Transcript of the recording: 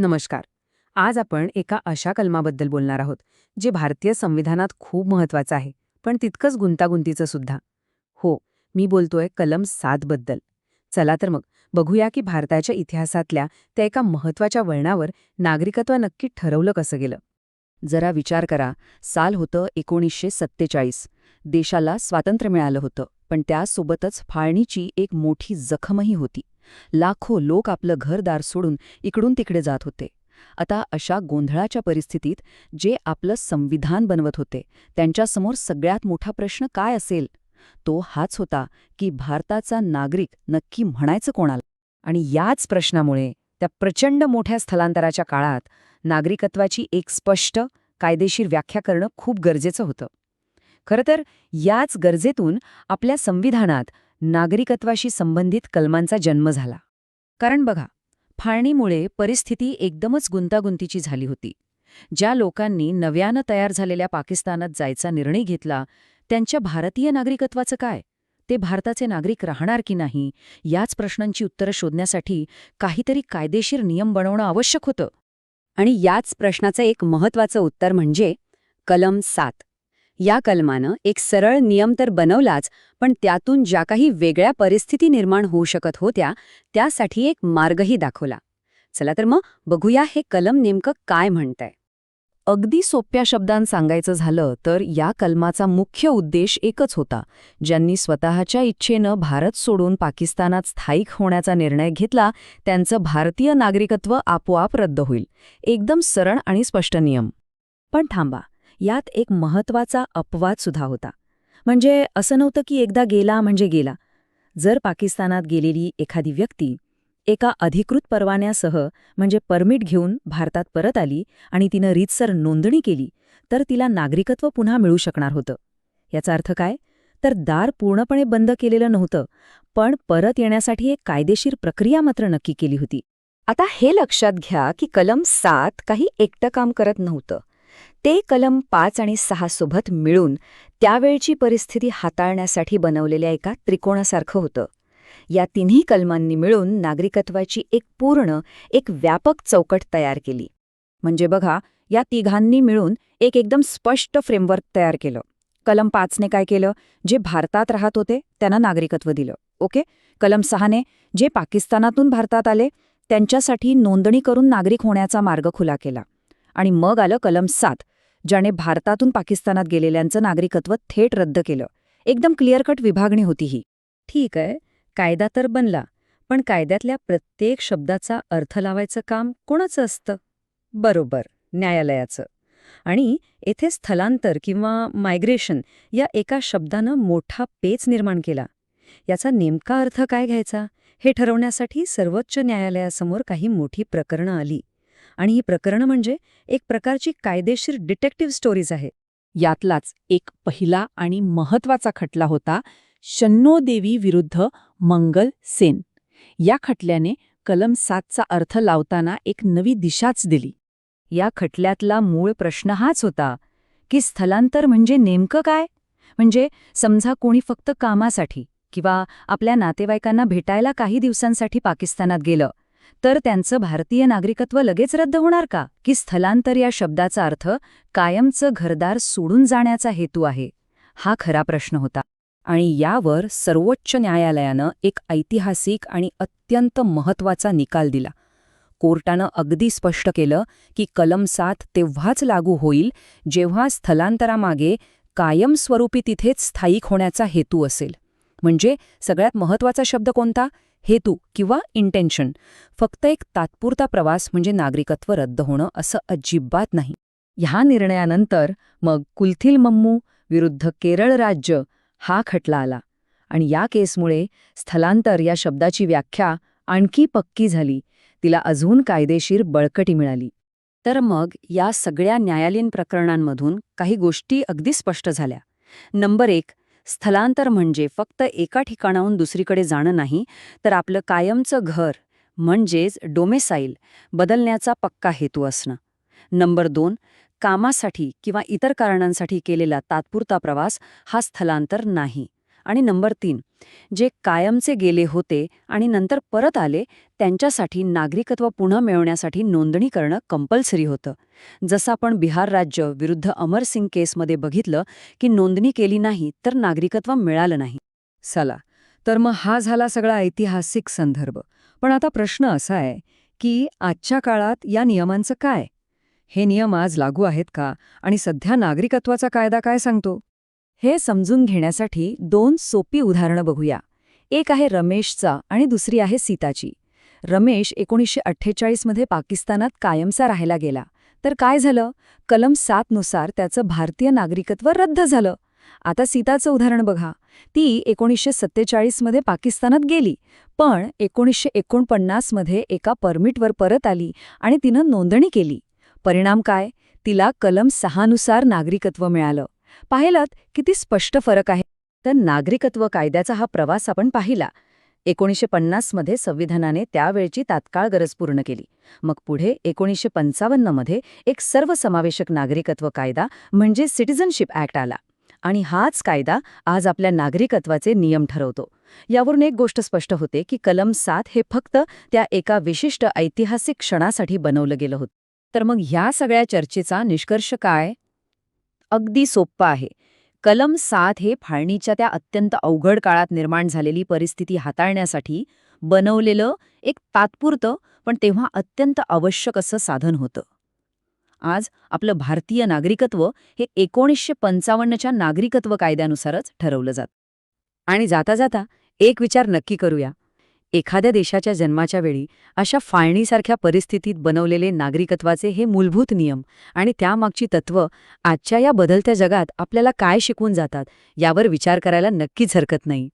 नमस्कार. आज आपण एका अशा कलमाबद्दल बोलणार आहोत जे भारतीय संविधानात खूप महत्वाचं आहे पण तितकंच गुंतागुंतीचं सुद्धा. हो मी बोलतोय कलम सात बद्दल. चला तर मग बघूया की भारताच्या इतिहासातल्या त्या एका महत्त्वाच्या वळणावर नागरिकत्व नक्की ठरवलं कसं गेलं. जरा विचार करा साल होतं एकोणीसशे सत्तेचाळीस. देशाला स्वातंत्र्य मिळालं होतं पण त्यासोबतच फाळणीची एक मोठी जखमही होती. लाखो लोक आपलं घरदार सोडून इकडून तिकडे जात होते. आता अशा गोंधळाच्या परिस्थितीत जे आपलं संविधान बनवत होते त्यांच्यासमोर सगळ्यात मोठा प्रश्न काय असेल? तो हाच होता की भारताचा नागरिक नक्की म्हणायचं कोणाला? आणि याच प्रश्नामुळे त्या प्रचंड मोठ्या स्थलांतराच्या काळात नागरिकत्वाची एक स्पष्ट कायदेशीर व्याख्या करणं खूप गरजेचं होतं. खरं तर याच गरजेतून आपल्या संविधानात नागरिकत्वाशी संबंधित कलमांचा जन्म झाला. कारण बघा फाळणीमुळे परिस्थिती एकदमच गुंतागुंतीची झाली होती. ज्या लोकांनी नव्यानं तयार झालेल्या पाकिस्तानात जायचा निर्णय घेतला त्यांच्या भारतीय नागरिकत्वाचं काय? ते भारताचे नागरिक राहणार की नाही? याच प्रश्नांची उत्तरं शोधण्यासाठी काहीतरी कायदेशीर नियम बनवणं आवश्यक होतं. आणि याच प्रश्नाचं एक महत्वाचं उत्तर म्हणजे कलम सात. या कलमानं एक सरळ नियम तर बनवलाच पण त्यातून ज्या काही वेगळ्या परिस्थिती निर्माण होऊ शकत होत्या त्यासाठी एक मार्गही दाखवला. चला तर मग बघूया हे कलम नेमकं काय म्हणतंय. अगदी सोप्या शब्दांत सांगायचं झालं तर या कलमाचा मुख्य उद्देश एकच होता ज्यांनी स्वतःच्या इच्छेनं भारत सोडून पाकिस्तानात स्थायिक होण्याचा निर्णय घेतला त्यांचं भारतीय नागरिकत्व आपोआप रद्द होईल. एकदम सरळ आणि स्पष्ट नियम. पण थांबा. यात एक महत्त्वाचा अपवाद सुद्धा होता. म्हणजे असं नव्हतं की एकदा गेला म्हणजे गेला. जर पाकिस्तानात गेलेली एखादी व्यक्ती एका अधिकृत परवान्यासह म्हणजे परमिट घेऊन भारतात परत आली आणि तिनं रीतसर नोंदणी केली तर तिला नागरिकत्व पुन्हा मिळू शकणार होतं. याचा अर्थ काय? तर दार पूर्णपणे बंद केलेलं नव्हतं पण परत येण्यासाठी एक कायदेशीर प्रक्रिया मात्र नक्की केली होती. आता हे लक्षात घ्या की कलम सात काही एकटं काम करत नव्हतं. ते कलम पाच आणि सहा सोबत मिळून त्यावेळची परिस्थिती हाताळण्यासाठी बनवलेल्या एका त्रिकोणासारखं होतं. या तिन्ही कलमांनी मिळून नागरिकत्वाची एक पूर्ण एक व्यापक चौकट तयार केली. म्हणजे बघा या तिघांनी मिळून एक एकदम स्पष्ट फ्रेमवर्क तयार केलं. कलम पाचने काय केलं? जे भारतात राहत होते त्यांना नागरिकत्व दिलं. ओके? कलम सहाने जे पाकिस्तानातून भारतात आले त्यांच्यासाठी नोंदणी करून नागरिक होण्याचा मार्ग खुला केला. आणि मग आलं कलम सात. ज्याने भारतातून पाकिस्तानात गेलेल्यांचं नागरिकत्व थेट रद्द केलं. एकदम क्लिअरकट विभागणी होती ही. ठीक आहे कायदा तर बनला पण कायद्यातल्या प्रत्येक शब्दाचा अर्थ लावायचं काम कोणाचं असतं? बरोबर न्यायालयाचं. आणि येथे स्थलांतर किंवा मायग्रेशन या एका शब्दानं मोठा पेच निर्माण केला. याचा नेमका अर्थ काय घ्यायचा? हे ठरवण्यासाठी सर्वोच्च न्यायालयासमोर काही मोठी प्रकरणं आली. आणि ही प्रकरणं म्हणजे एक प्रकारची कायदेशीर डिटेक्टिव्ह स्टोरीज आहे यातलाच एक पहिला आणि महत्त्वाचा खटला होता शन्नोदेवी विरुद्ध मंगल सेन. या खटल्याने कलम सातचा अर्थ लावताना एक नवी दिशाच दिली. या खटल्यातला मूळ प्रश्न हाच होता की स्थलांतर म्हणजे नेमकं काय? म्हणजे समजा कोणी फक्त कामासाठी किंवा आपल्या नातेवाईकांना भेटायला काही दिवसांसाठी पाकिस्तानात गेलं तर त्यांचं भारतीय नागरिकत्व लगेच रद्द होणार का? की स्थलांतर या शब्दाचा अर्थ कायमचं घरदार सोडून जाण्याचा हेतू आहे? हा खरा प्रश्न होता. आणि यावर सर्वोच्च न्यायालयानं एक ऐतिहासिक आणि अत्यंत महत्त्वाचा निकाल दिला. कोर्टानं अगदी स्पष्ट केलं की कलम सात तेव्हाच लागू होईल जेव्हा स्थलांतरामागे कायमस्वरूपी तिथेच स्थायिक होण्याचा हेतू असेल. म्हणजे सगळ्यात महत्त्वाचा शब्द कोणता? हेतू किंवा इंटेन्शन फक्त एक तात्पुरता प्रवास म्हणजे नागरिकत्व रद्द होणं असं अजिबात नाही. ह्या निर्णयानंतर मग कुलथिल मम्मू विरुद्ध केरळ राज्य हा खटला आला. आणि या केसमुळे स्थलांतर या शब्दाची व्याख्या आणखी पक्की झाली. तिला अजून कायदेशीर बळकटी मिळाली. तर मग या सगळ्या न्यायालयीन प्रकरणांमधून काही गोष्टी अगदी स्पष्ट झाल्या. नंबर एक स्थलांतर म्हणजे फक्त एका ठिकाणाहून दुसरीकडे जाणं नाही तर आपलं कायमचं घर म्हणजेच डोमेसाईल बदलण्याचा पक्का हेतू असणं. नंबर दोन कामासाठी किंवा इतर कारणांसाठी केलेला तात्पुरता प्रवास हा स्थलांतर नाही. आणि नंबर तीन जे कायमचे गेले होते आणि नंतर परत आले त्यांच्यासाठी नागरिकत्व पुन्हा मिळवण्यासाठी नोंदणी करणं कंपल्सरी होतं. जसं आपण बिहार राज्य विरुद्ध अमर सिंग केसमध्ये बघितलं की नोंदणी केली नाही तर नागरिकत्व मिळालं नाही. चला तर मग हा झाला सगळा ऐतिहासिक संदर्भ. पण आता प्रश्न असा आहे की आजच्या काळात या नियमांचं काय? हे नियम आज लागू आहेत का? आणि सध्या नागरिकत्वाचा कायदा काय सांगतो? हे समजून घेण्यासाठी दोन सोपी उदाहरणं बघूया. एक आहे रमेशचा आणि दुसरी आहे सीताची. रमेश एकोणीसशे अठ्ठेचाळीसमध्ये पाकिस्तानात कायमचा राहायला गेला. तर काय झालं? कलम सातनुसार त्याचं भारतीय नागरिकत्व रद्द झालं. आता सीताचं उदाहरण बघा. ती एकोणीसशे सत्तेचाळीसमध्ये पाकिस्तानात गेली पण एकोणीसशे एकोणपन्नासमध्ये एका परमिटवर परत आली आणि तिनं नोंदणी केली. परिणाम काय? तिला कलम सहानुसार नागरिकत्व मिळालं. पाहिलात किती स्पष्ट फरक आहे. तर नागरिकत्व कायद्याचा हा प्रवास आपण पाहिला. एकोणीसशे पन्नासमध्ये संविधानाने त्यावेळची तात्काळ गरज पूर्ण केली. मग पुढे एकोणीसशे पंचावन्नमध्ये एक सर्वसमावेशक नागरिकत्व कायदा म्हणजे सिटिझनशिप ॲक्ट आला. आणि हाच कायदा आज आपल्या नागरिकत्वाचे नियम ठरवतो. यावरून एक गोष्ट स्पष्ट होते की कलम सात हे फक्त त्या एका विशिष्ट ऐतिहासिक क्षणासाठी बनवलं गेलं होतं. तर मग ह्या सगळ्या चर्चेचा निष्कर्ष काय? अगदी सोप्पं आहे. कलम सात हे फाळणीच्या त्या अत्यंत अवघड काळात निर्माण झालेली परिस्थिती हाताळण्यासाठी बनवलेलं एक तात्पुरतं पण तेव्हा अत्यंत आवश्यक असं साधन होतं. आज आपलं भारतीय नागरिकत्व हे एकोणीसशे पंचावन्नच्या नागरिकत्व कायद्यानुसारच ठरवलं जात. आणि जाता जाता एक विचार नक्की करूया. एखाद्या देशाच्या जन्माच्या वेळी अशा फाळणीसारख्या परिस्थितीत बनवलेले नागरिकत्वाचे हे मूलभूत नियम आणि त्यामागची तत्त्व आजच्या या बदलत्या जगात आपल्याला काय शिकवून जातात यावर विचार करायला नक्कीच हरकत नाही.